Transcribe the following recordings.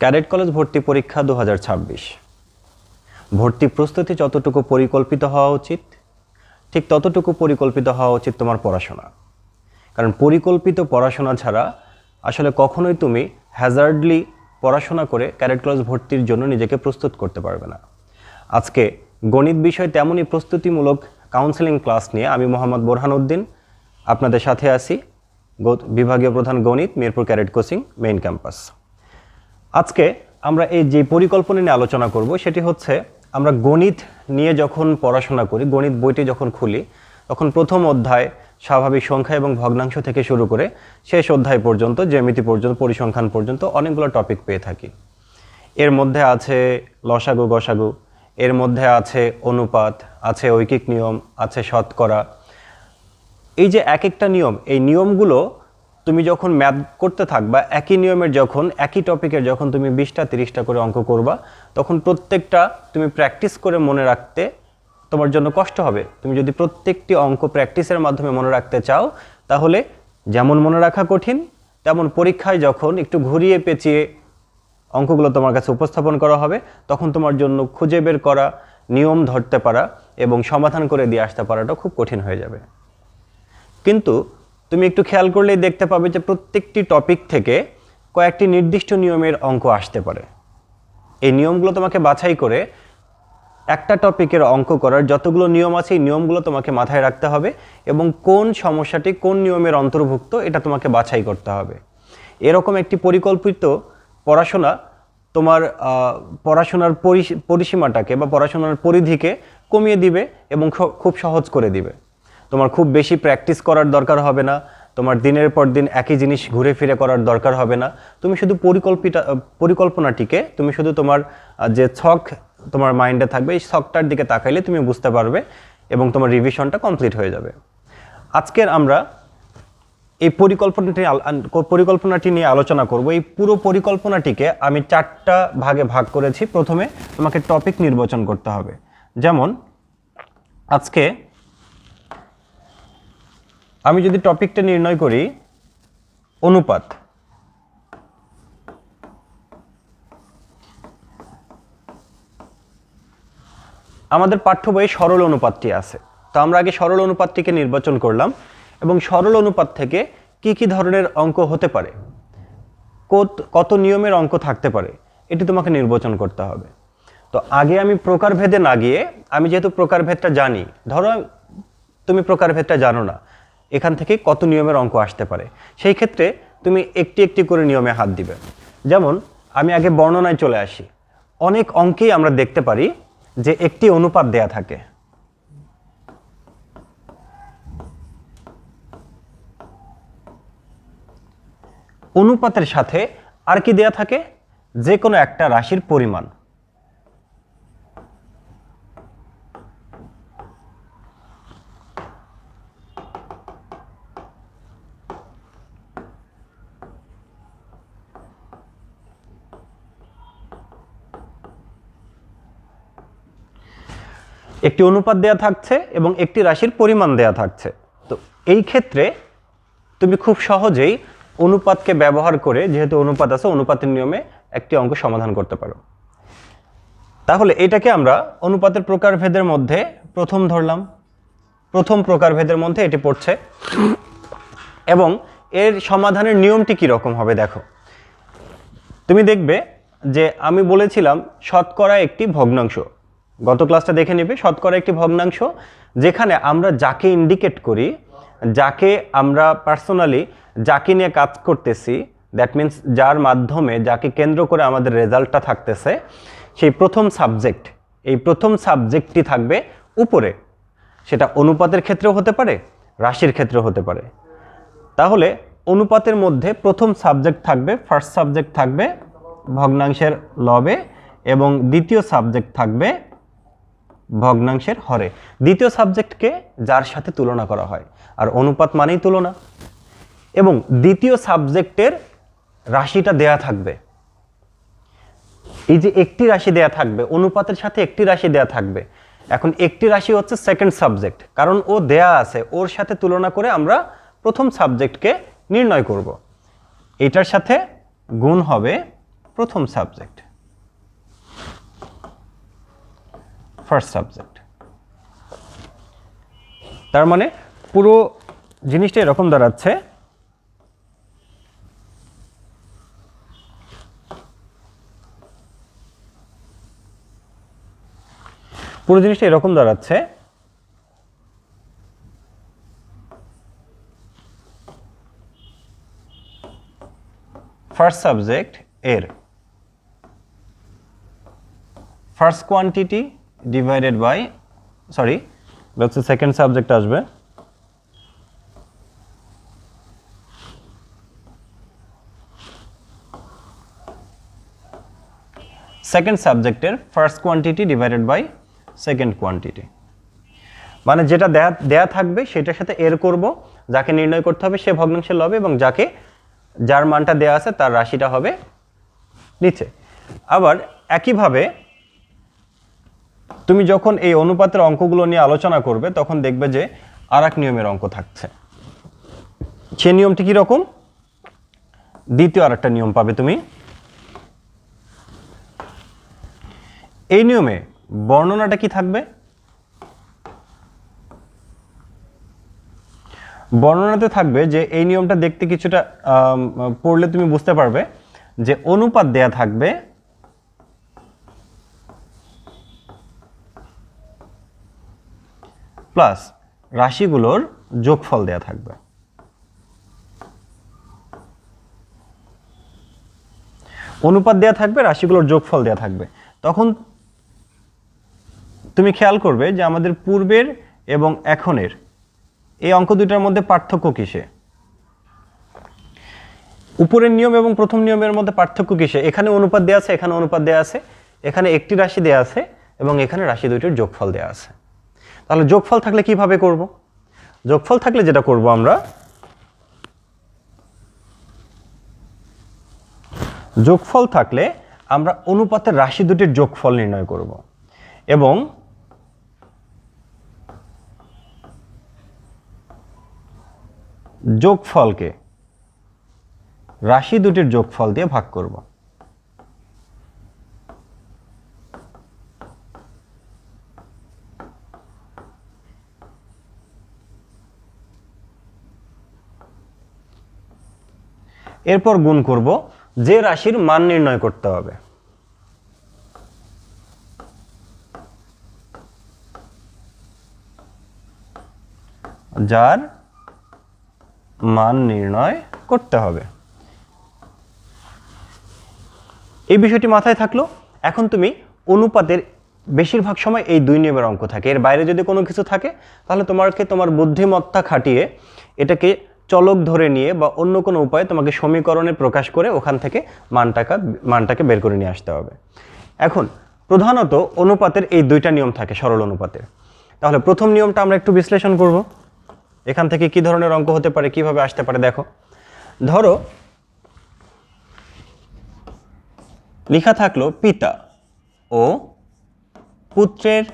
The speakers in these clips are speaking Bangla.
ক্যাডেট কলেজ ভর্তি পরীক্ষা দু হাজার ছাব্বিশ। ভর্তি প্রস্তুতি যতটুকু পরিকল্পিত হওয়া উচিত, ঠিক ততটুকু পরিকল্পিত হওয়া উচিত তোমার পড়াশোনা। কারণ পরিকল্পিত পড়াশোনা ছাড়া আসলে কখনোই তুমি হ্যাজার্ডলি পড়াশোনা করে ক্যাডেট কলেজ ভর্তির জন্য নিজেকে প্রস্তুত করতে পারবে না। আজকে গণিত বিষয় তেমনই প্রস্তুতিমূলক কাউন্সেলিং ক্লাস নিয়ে আমি মোহাম্মদ বোরহানউদ্দিন আপনাদের সাথে আছি বিভাগীয় প্রধান গণিত, Mirpur Caret coaching main campus আজকে আমরা এই যে পরিকল্পনা নিয়ে আলোচনা করব, সেটি হচ্ছে আমরা গণিত নিয়ে যখন পড়াশোনা করি, গণিত বইটি যখন খুলি, তখন প্রথম অধ্যায় স্বাভাবিক সংখ্যা এবং ভগ্নাংশ থেকে শুরু করে শেষ অধ্যায় পর্যন্ত, জ্যামিতি পর্যন্ত, পরিসংখ্যান পর্যন্ত অনেকগুলো টপিক পেয়ে থাকি। এর মধ্যে আছে লসাগু, গসাগু, এর মধ্যে আছে অনুপাত, আছে ঐকিক নিয়ম, আছে শতকরা। এই যে এক একটা নিয়ম, এই নিয়মগুলো তুমি যখন ম্যাথ করতে থাকবা, একই নিয়মের যখন, একই টপিকের যখন তুমি বিশটা, তিরিশটা করে অঙ্ক করবা, তখন প্রত্যেকটা তুমি প্র্যাকটিস করে মনে রাখতে তোমার জন্য কষ্ট হবে। তুমি যদি প্রত্যেকটি অঙ্ক প্র্যাকটিসের মাধ্যমে মনে রাখতে চাও, তাহলে যেমন মনে রাখা কঠিন, তেমন পরীক্ষায় যখন একটু ঘুরিয়ে পেঁচিয়ে অঙ্কগুলো তোমার কাছে উপস্থাপন করা হবে, তখন তোমার জন্য খুঁজে বের করা, নিয়ম ধরতে পারা এবং সমাধান করে দিয়ে আসতে পারাটা খুব কঠিন হয়ে যাবে। কিন্তু তুমি একটু খেয়াল করলেই দেখতে পাবে যে প্রত্যেকটি টপিক থেকে কয়েকটি নির্দিষ্ট নিয়মের অঙ্ক আসতে পারে। এই নিয়মগুলো তোমাকে বাছাই করে একটা টপিকের অঙ্ক করার যতগুলো নিয়ম আছে, এই নিয়মগুলো তোমাকে মাথায় রাখতে হবে এবং কোন সমস্যাটি কোন নিয়মের অন্তর্ভুক্ত এটা তোমাকে বাছাই করতে হবে। এরকম একটি পরিকল্পিত পড়াশোনা তোমার পড়াশোনার পরিস- পরিসীমাটাকে বা পড়াশোনার পরিধিকে কমিয়ে দিবে এবং খুব সহজ করে দিবে। তোমার খুব বেশি প্র্যাকটিস করার দরকার হবে না, তোমার দিনের পর দিন একই জিনিস ঘুরে ফিরে করার দরকার হবে না। তুমি শুধু পরিকল্পিতা পরিকল্পনাটিকে, তুমি শুধু তোমার যে ছক তোমার মাইন্ডে থাকবে, এই ছকটার দিকে তাকাইলে তুমি বুঝতে পারবে এবং তোমার রিভিশনটা কমপ্লিট হয়ে যাবে। আজকের আমরা এই পরিকল্পনাটি পরিকল্পনাটি নিয়ে আলোচনা করব। এই পুরো পরিকল্পনাটিকে আমি চারটা ভাগে ভাগ করেছি। প্রথমে তোমাকে টপিক নির্বাচন করতে হবে। যেমন, আজকে আমি যদি টপিকটা নির্ণয় করি, অনুপাত। আমাদের পাঠ্য বইয়ে সরল অনুপাতটি আছে। তো আমরা আগে সরল অনুপাতটিকে নির্বাচন করলাম এবং সরল অনুপাত থেকে কি কি ধরনের অঙ্ক হতে পারে, কত কত নিয়মের অঙ্ক থাকতে পারে, এটি তোমাকে নির্বাচন করতে হবে। তো আগে আমি প্রকারভেদে না গিয়ে, আমি যেহেতু প্রকারভেদটা জানি, ধরো তুমি প্রকারভেদটা জানো না এখান থেকে কত নিয়মের অঙ্ক আসতে পারে। সেই ক্ষেত্রে তুমি একটি একটি করে নিয়মে হাত দিবে। যেমন, আমি আগে বর্ণনায় চলে আসি। অনেক অঙ্কেই আমরা দেখতে পারি যে একটি অনুপাত দেয়া থাকে। অনুপাতের সাথে আর কি দেয়া থাকে? যে কোনো একটা রাশির পরিমাণ। একটি অনুপাত দেয়া থাকছে এবং একটি রাশির পরিমাণ দেয়া থাকছে। তো এই ক্ষেত্রে তুমি খুব সহজেই অনুপাতকে ব্যবহার করে, যেহেতু অনুপাত আছে, অনুপাতের নিয়মে একটি অঙ্ক সমাধান করতে পারো। তাহলে এটাকে আমরা অনুপাতের প্রকারভেদের মধ্যে প্রথম ধরলাম। প্রথম প্রকারভেদের মধ্যে এটি পড়ছে। এবং এর সমাধানের নিয়মটি কী রকম হবে দেখো। তুমি দেখবে যে আমি বলেছিলাম শতকরা একটি ভগ্নাংশ। গত ক্লাসটা দেখে নেবে, শতকরা একটি ভগ্নাংশ, যেখানে আমরা যাকে ইন্ডিকেট করি, যাকে আমরা পার্সোনালি যাকে নিয়ে কাজ করতেছি দ্যাট মিন্স যার মাধ্যমে যাকে কেন্দ্র করে আমাদের রেজাল্টটা থাকতেছে, সেই প্রথম সাবজেক্ট এই প্রথম সাবজেক্টটি থাকবে উপরে। সেটা অনুপাতের ক্ষেত্রেও হতে পারে, রাশির ক্ষেত্রেও হতে পারে। তাহলে অনুপাতের মধ্যে প্রথম সাবজেক্ট থাকবে ফার্স্ট সাবজেক্ট থাকবে ভগ্নাংশের লবে এবং দ্বিতীয় সাবজেক্ট থাকবে ভগ্নাংশের হরে। দ্বিতীয় সাবজেক্টকে যার সাথে তুলনা করা হয়, আর অনুপাত মানেই তুলনা। এবং দ্বিতীয় সাবজেক্টের রাশিটা দেয়া থাকবে। এই যে একটি রাশি দেয়া থাকবে, অনুপাতের সাথে একটি রাশি দেয়া থাকবে। এখন একটি রাশি হচ্ছে সেকেন্ড সাবজেক্ট কারণ ও দেয়া আছে, ওর সাথে তুলনা করে আমরা প্রথম সাবজেক্টকে নির্ণয় করব। এটার সাথে গুণ হবে প্রথম সাবজেক্ট। ফার্স্ট সাবজেক্ট তার মানে পুরো জিনিসটা এরকম দাঁড়াচ্ছে। পুরো জিনিসটা এরকম দাঁড়াচ্ছে। ফার্স্ট সাবজেক্ট এর। First quantity divided by sorry হচ্ছে সেকেন্ড সাবজেক্ট আসবে। সেকেন্ড সাবজেক্টের first quantity divided by second quantity মানে যেটা দেয়া দেয়া থাকবে সেটার সাথে এর করব, যাকে নির্ণয় করতে হবে সে ভগ্নাংশের লবে এবং যাকে, যার মানটা দেয়া আছে তার রাশিটা হবে নিচে। আবার একইভাবে তুমি যখন এই অনুপাতের অঙ্কগুলো নিয়ে আলোচনা করবে, তখন দেখবে যে আর নিয়মের অঙ্ক থাকছে। সে নিয়মটি কীরকম দ্বিতীয় আর একটা নিয়ম পাবে তুমি। এই নিয়মে বর্ণনাটা কি থাকবে? বর্ণনাতে থাকবে যে এই নিয়মটা দেখতে কিছুটা পড়লে তুমি বুঝতে পারবে যে অনুপাত দেয়া থাকবে প্লাস রাশিগুলোর যোগফল দেয়া থাকবে। অনুপাত দেয়া থাকবে, রাশিগুলোর যোগফল দেয়া থাকবে। তখন তুমি খেয়াল করবে যে আমাদের পূর্বের এবং এখনের এই অঙ্ক দুইটার মধ্যে পার্থক্য কিসে? উপরের নিয়ম এবং প্রথম নিয়মের মধ্যে পার্থক্য কিসে? এখানে অনুপাত দেওয়া আছে, এখানে অনুপাত দেওয়া আছে, এখানে একটি রাশি দেওয়া আছে এবং এখানে রাশি দুইটির যোগফল দেওয়া আছে। তাহলে যোগফল থাকলে কীভাবে করব? যোগফল থাকলে যেটা করব আমরা, যোগফল থাকলে আমরা অনুপাতের রাশি দুটির যোগফল নির্ণয় করব এবং যোগফলকে রাশি দুটির যোগফল দিয়ে ভাগ করব। এরপর গুণ করব, যে রাশির মান নির্ণয় করতে হবে। যার মান নির্ণয় করতে হবে। এই বিষয়টি মাথায় থাকল। এখন তুমি অনুপাতের বেশিরভাগ সময় এই দুই নিয়মের অঙ্ক থাকে। এর বাইরে যদি কোনো কিছু থাকে, তাহলে তোমাকে তোমার বুদ্ধিমত্তা খাটিয়ে এটাকে চলক ধরে নিয়ে বা অন্য কোনো উপায়ে তোমাকে সমীকরণে প্রকাশ করে ওখান থেকে মানটাকা মানটাকে বের করে নিয়ে আসতে হবে। এখন প্রধানত অনুপাতের এই দুইটা নিয়ম থাকে সরল অনুপাতের। তাহলে প্রথম নিয়মটা আমরা একটু বিশ্লেষণ করব। এখান থেকে কি ধরনের অঙ্ক হতে পারে, কীভাবে আসতে পারে দেখো। ধরো, লেখা থাকল পিতা ও পুত্রের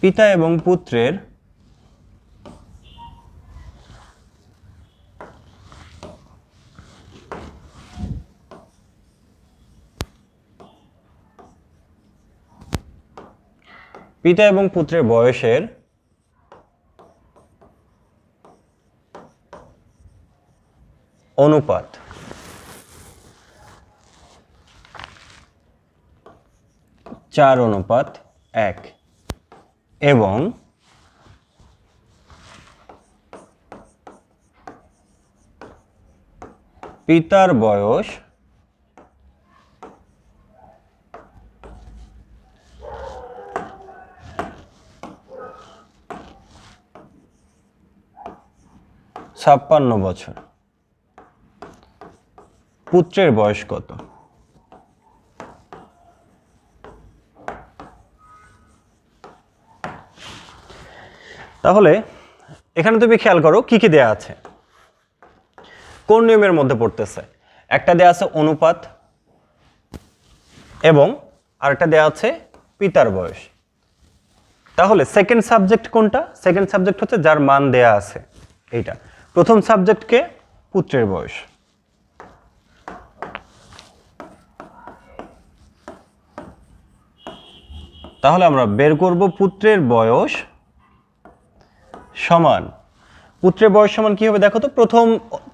পিতা এবং পুত্রের পিতা এবং পুত্রের বয়সের অনুপাত। চার অনুপাত এক। এবং পিতার বয়স ছাপ্পান্ন বছর। পুত্রের বয়স কত? তাহলে এখানে তুমি খেয়াল করো কি কি দেয়া আছে। কোন নিয়মের মধ্যে পড়তেছে? একটা দেয়া আছে অনুপাত এবং আরেকটা দেয়া আছে পিতার বয়স। তাহলে সেকেন্ড সাবজেক্ট কোনটা? সেকেন্ড সাবজেক্ট হচ্ছে যার মান দেয়া আছে এইটা। প্রথম সাবজেক্টকে পুত্রের বয়স। তাহলে আমরা বের করব পুত্রের বয়স সমান। পুত্রের বয়স সমান কি হবে দেখো তো? প্রথম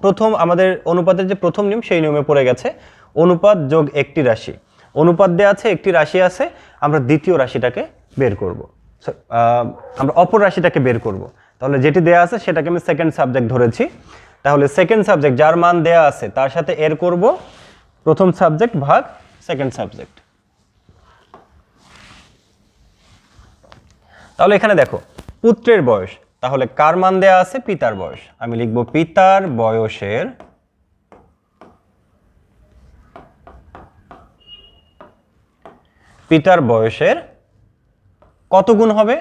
প্রথম আমাদের অনুপাতের যে প্রথম নিয়ম, সেই নিয়মে পড়ে গেছে। অনুপাত যোগ একটি রাশি। অনুপাত দেওয়া আছে, একটি রাশি আছে, আমরা দ্বিতীয় রাশিটাকে বের করব। আমরা অপর রাশিটাকে বের করব। তাহলে যেটি দেয়া আছে, সেটাকে আমি সেকেন্ড সাবজেক্ট ধরেছি। তাহলে সেকেন্ড সাবজেক্ট যার মান দেয়া আছে, তার সাথে এর করব। প্রথম সাবজেক্ট ভাগ সেকেন্ড সাবজেক্ট তাহলে এখানে দেখো, পুত্রের বয়স। তাহলে কার মান দেয়া আছে? পিতার বয়স। আমি লিখব পিতার বয়সের পিতার বয়সের কত গুণ হবে?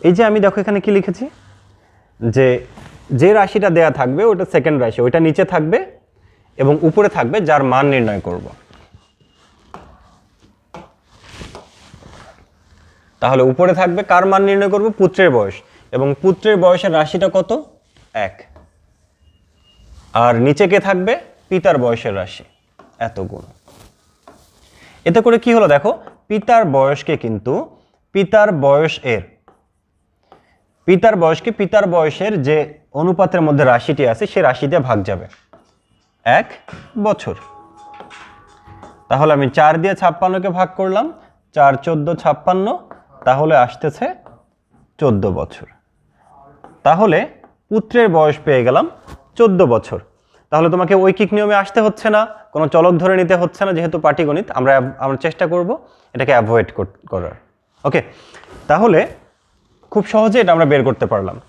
এই যে আমি দেখো এখানে কি লিখেছি? যে যে রাশিটা দেয়া থাকবে ওটা সেকেন্ড রাশি, ওইটা নিচে থাকবে এবং উপরে থাকবে যার মান নির্ণয় করব। তাহলে উপরে থাকবে কার মান নির্ণয় করব? পুত্রের বয়স। এবং পুত্রের বয়সের রাশিটা কত? এক। আর নিচে কে থাকবে? পিতার বয়সের রাশি। এত গুণ। এতে করে কি হলো দেখো? পিতার বয়সকে কিন্তু পিতার বয়স এর, পিতার বয়সকে পিতার বয়সের যে অনুপাতের মধ্যে রাশিটি আছে, সে রাশিতে ভাগ যাবে। এক বছর। তাহলে আমি চার দিয়ে ছাপ্পান্নকে ভাগ করলাম, চার, চোদ্দ, ছাপ্পান্ন, তাহলে আসতেছে চোদ্দ বছর। তাহলে পুত্রের বয়স পেয়ে গেলাম চোদ্দ বছর। তাহলে তোমাকে ঐকিক নিয়মে আসতে হচ্ছে না, কোনো চলক ধরে নিতে হচ্ছে না, যেহেতু পাটিগণিত, আমরা আমরা চেষ্টা করব এটাকে অ্যাভয়েড করার। ওকে, তাহলে খুব সহজে এটা আমরা বের করতে পারলাম।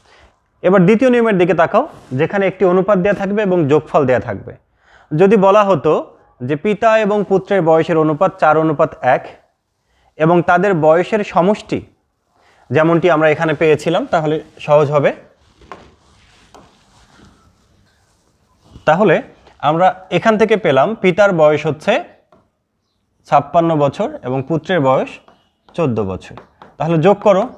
এবার দ্বিতীয় নিয়মের দিকে তাকাও, যেখানে একটি অনুপাত দেওয়া থাকবে এবং যোগফল দেওয়া থাকবে। যদি বলা হতো যে পিতা এবং পুত্রের বয়সের অনুপাত চার, অনুপাত এক, এবং তাদের বয়সের সমষ্টি যেমনটি আমরা এখানে পেয়েছিলাম, তাহলে সহজ হবে। তাহলে আমরা এখান থেকে পেলাম, পিতার বয়স হচ্ছে ছাপ্পান্ন বছর এবং পুত্রের বয়স চোদ্দ বছর। তাহলে যোগ করো।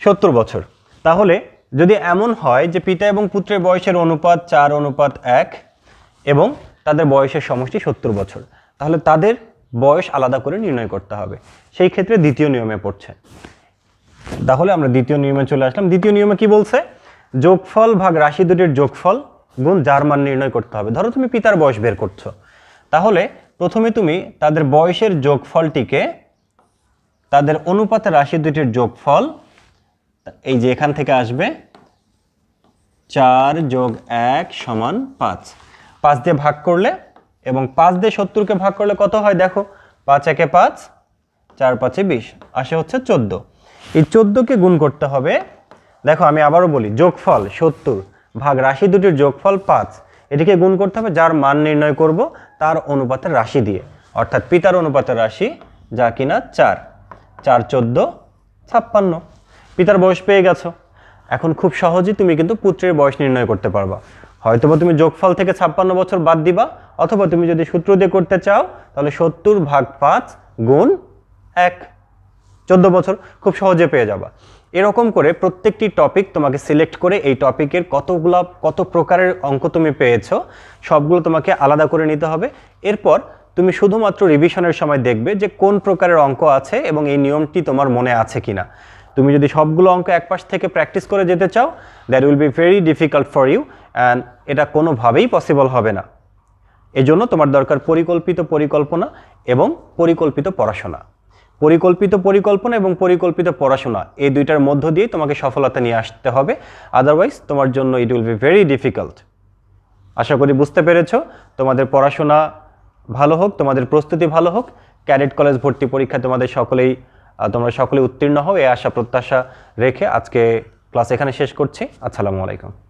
সত্তর বছর। তাহলে যদি এমন হয় যে পিতা এবং পুত্রের বয়সের অনুপাত চার, অনুপাত এক, এবং তাদের বয়সের সমষ্টি সত্তর বছর, তাহলে তাদের বয়স আলাদা করে নির্ণয় করতে হবে। সেই ক্ষেত্রে দ্বিতীয় নিয়মে পড়ছে। তাহলে আমরা দ্বিতীয় নিয়মে চলে আসলাম। দ্বিতীয় নিয়মে কি বলছে? যোগফল ভাগ রাশি দুটির যোগফল গুণ যার মান নির্ণয় করতে হবে। ধরো তুমি পিতার বয়স বের করছ। তাহলে প্রথমে তুমি তাদের বয়সের যোগফলটিকে তাদের অনুপাতে রাশি দুটির যোগফল, এই যে এখান থেকে আসবে চার যোগ এক সমান পাঁচ। পাঁচ দিয়ে ভাগ করলে এবং পাঁচ দিয়ে সত্তরকে ভাগ করলে কত হয় দেখো? পাঁচ একে পাঁচ, চার পাঁচে বিশ, আসে হচ্ছে চোদ্দ। এই চোদ্দোকে গুণ করতে হবে, দেখো আমি আবারও বলি, যোগফল সত্তর ভাগ রাশি দুটির যোগফল পাঁচ। এটিকে গুণ করতে হবে, যার মান নির্ণয় করব তার অনুপাতের রাশি দিয়ে। অর্থাৎ পিতার অনুপাতের রাশি যা কিনা চার। চার চোদ্দ, ছাপ্পান্ন। পিতার বয়স পেয়ে গেছো। এখন খুব সহজেই তুমি কিন্তু পুত্রের বয়স নির্ণয় করতে পারবা। হয়তোবা তুমি যোগফল থেকে ছাপ্পান্ন বছর বাদ দিবা, অথবা তুমি যদি সূত্র দিয়ে করতে চাও, তাহলে সত্তর ভাগ পাঁচ গুণ এক। চোদ্দ বছর খুব সহজে পেয়ে যাবা। এরকম করে প্রত্যেকটি টপিক তোমাকে সিলেক্ট করে এই টপিকের কতগুলো, কত প্রকারের অঙ্ক তুমি পেয়েছ, সবগুলো তোমাকে আলাদা করে নিতে হবে। এরপর তুমি শুধুমাত্র রিভিশনের সময় দেখবে যে কোন প্রকারের অঙ্ক আছে এবং এই নিয়মটি তোমার মনে আছে কিনা। তুমি যদি সবগুলো অঙ্ক একপাশ থেকে প্র্যাকটিস করে যেতে চাও that will be very difficult for you and এটা কোনোভাবেই পসিবল হবে না। এজন্য তোমার দরকার পরিকল্পিত পরিকল্পনা এবং পরিকল্পিত পড়াশোনা। পরিকল্পিত পরিকল্পনা এবং পরিকল্পিত পড়াশোনা, এই দুইটার মধ্য দিয়ে তোমাকে সফলতা নিয়ে আসতে হবে। আদারওয়াইজ তোমার জন্য it will be very difficult আশা করি বুঝতে পেরেছ, তোমাদের পড়াশোনা ভালো হোক, তোমাদের প্রস্তুতি ভালো হোক, ক্যাডেট কলেজ ভর্তি পরীক্ষা তোমাদের সকলেই তোমরা সকলে উত্তীর্ণ হও, এই আশা প্রত্যাশা রেখে আজকে ক্লাস এখানে শেষ করছি। আসসালামু আলাইকুম।